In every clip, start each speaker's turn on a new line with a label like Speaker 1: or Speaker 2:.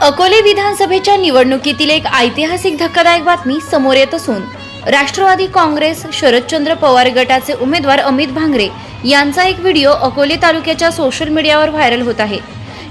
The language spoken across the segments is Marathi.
Speaker 1: अकोले विधानसभेच्या निवडणुकीतील एक ऐतिहासिक धक्कादायक बातमी समोर येत असून राष्ट्रवादी काँग्रेस शरदचंद्र पवार गटाचे उमेदवार अमित भांगरे यांचा एक व्हिडिओ अकोले तालुक्याच्या सोशल मीडियावर व्हायरल होत आहे.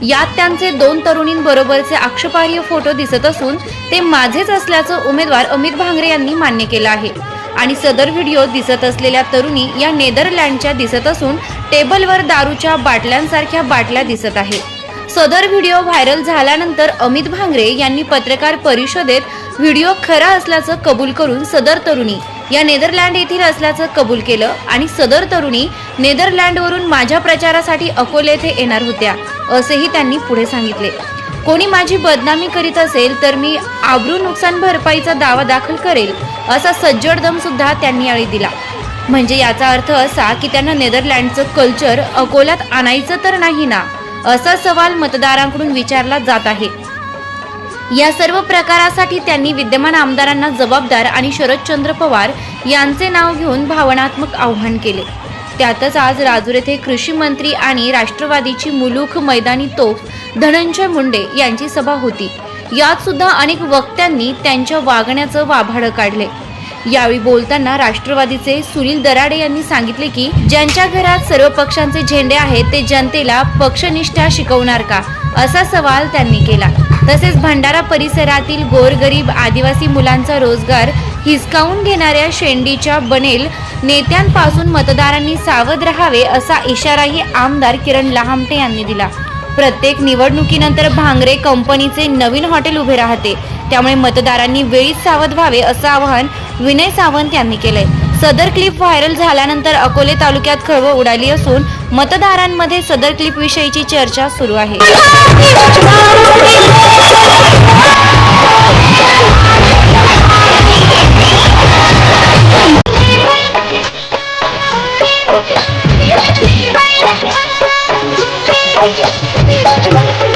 Speaker 1: यात त्यांचे दोन तरुणींबरोबरचे आक्षेपार्ह फोटो दिसत असून ते माझेच असल्याचं उमेदवार अमित भांगरे यांनी मान्य केलं आहे. आणि सदर व्हिडिओ दिसत असलेल्या तरुणी या नेदरलँडच्या दिसत असून टेबलवर दारूच्या बाटल्यांसारख्या बाटल्या दिसत आहे. सदर व्हिडिओ व्हायरल झाल्यानंतर अमित भांगरे यांनी पत्रकार परिषदेत व्हिडिओ खरा असल्याचं कबूल करून सदर तरुणी या नेदरलँड येथील असल्याचं कबूल केलं आणि सदर तरुणी नेदरलँडवरून माझ्या प्रचारासाठी अकोले येथे येणार होत्या असेही त्यांनी पुढे सांगितले. कोणी माझी बदनामी करीत असेल तर मी आबरू नुकसान भरपाईचा दावा दाखल करेल असा सज्जडदम सुद्धा त्यांनी यावेळी दिला. म्हणजे याचा अर्थ असा की त्यांना नेदरलँडचं कल्चर अकोल्यात आणायचं तर नाही ना? असा सवाल मतदारांकडून विचारला जात आहे. या सर्व प्रकारासाठी त्यांनी विद्यमान आमदारांना जबाबदार आणि शरदचंद्र पवार यांचे नाव घेऊन भावनात्मक आव्हान केले. त्यातच आज राजूर येथे कृषी मंत्री आणि राष्ट्रवादीची मुलूख मैदानी तोफ धनंजय मुंडे यांची सभा होती. यात सुद्धा अनेक वक्त्यांनी त्यांच्या वागण्याचं वाभाडं काढले. यावेळी बोलताना राष्ट्रवादीचे सुनील दराडे यांनी सांगितले की ज्यांच्या घरात सर्व पक्षांचे झेंडे आहेत ते जनतेला पक्षनिष्ठा शिकवणार का? असा सवाल त्यांनी केला. तसेच भंडारा परिसरातील गोरगरीब आदिवासी मुलांचा रोजगार हिसकावून घेणाऱ्या शेंडीच्या बनेल नेत्यांपासून मतदारांनी सावध राहावे असा इशाराही आमदार किरण लहामटे यांनी दिला. प्रत्येक निवडणुकीनंतर भांगरे कंपनीचे नवीन हॉटेल उभे राहते. त्यामुळे मतदारांनी वेळीच सावध व्हावे असं आवाहन विनय सावंत यांनी केले सदर क्लिप व्हायरल झाल्यानंतर अकोले तालुक्यात खळबळ उडाली असून मतदारांमध्ये सदर क्लिप विषयीची चर्चा सुरू आहे
Speaker 2: Thank you.